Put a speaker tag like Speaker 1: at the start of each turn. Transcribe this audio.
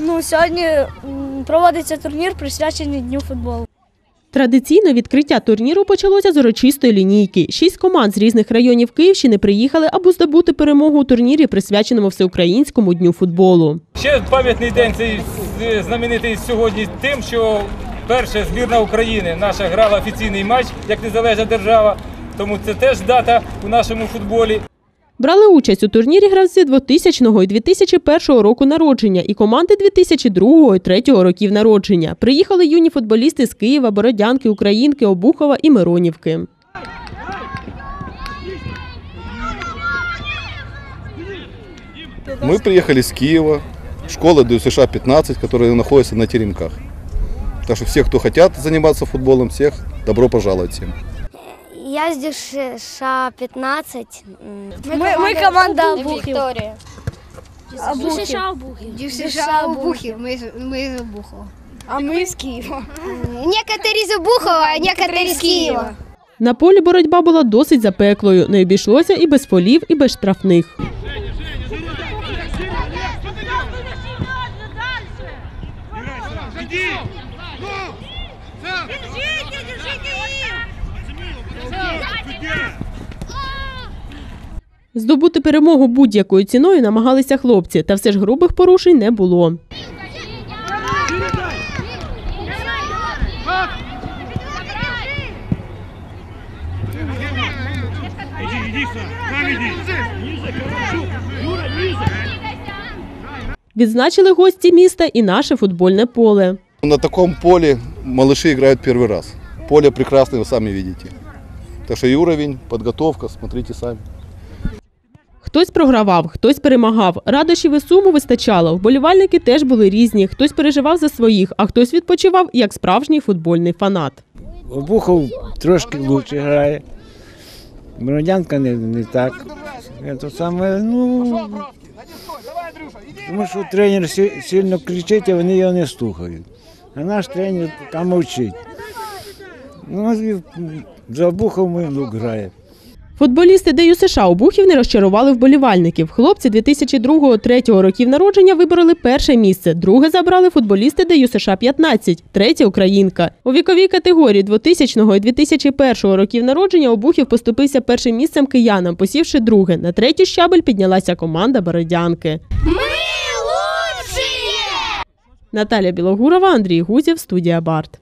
Speaker 1: Ну, сьогодні проводиться турнір, присвячений Дню футболу.
Speaker 2: Традиційно відкриття турніру почалося з урочистої лінійки. Шість команд з різних районів Київщини приїхали, аби здобути перемогу у турнірі, присвяченому всеукраїнському дню футболу.
Speaker 3: Ще пам'ятний день цей знаменитий сьогодні тим, що перша збірна України наша грала офіційний матч як незалежна держава. Тому це теж дата у нашому футболі.
Speaker 2: Брали участь у турнірі гравці 2000 і 2001 року народження і команди 2002 і 2003 років народження. Приїхали юні футболісти з Києва, Бородянки, Українки, Обухова і Миронівки.
Speaker 4: Мы приехали с Киева, школы ДЮСШ 15, которые находятся на Теремках. Так что все, кто хотят заниматься футболом, всех добро пожаловать всем.
Speaker 5: Я з США 15.
Speaker 1: Ми, ми команда Обухів.
Speaker 5: Вікторія.
Speaker 1: Обухів.
Speaker 5: США Обухів, ми, ми з Обухова.
Speaker 1: А ми з Києва.
Speaker 5: Некоторі з Обухова, а некоторі з Києва.
Speaker 2: На полі боротьба була досить запеклою. Не обійшлося і без фолів, і без штрафних. Здобути перемогу будь-якою ціною намагалися хлопці, та все ж грубих порушень не було. Відзначили гості міста і наше футбольне поле.
Speaker 4: На таком поле малыши играют первый раз. Поле прекрасное, вы сами видите. Так что и уровень, подготовка, смотрите сами.
Speaker 2: Хтось програвав, хтось перемагав. Радощів і суму вистачало. Вболівальники теж були різні. Хтось переживав за своїх, а хтось відпочивав як справжній футбольний фанат.
Speaker 6: Обухов трошки краще грає. Бородянка не, не так. Це саме, ну, тому що тренер сильно кричить, а вони його не слухають. А наш тренер там мовчить. Ну, за Обухов ми лук грає.
Speaker 2: Футболісти ДЮ США Обухів не розчарували вболівальників. Хлопці 2002-2003 років народження вибороли перше місце. Друге забрали футболісти ДЮ США 15, третя українка. У віковій категорії 2000 і 2001 років народження Обухів поступився першим місцем киянам, посівши друге. На третю щабель піднялася команда Бородянки.
Speaker 5: Ми лучшие!
Speaker 2: Наталя Білогурова, Андрій Гузєв, студія Барт.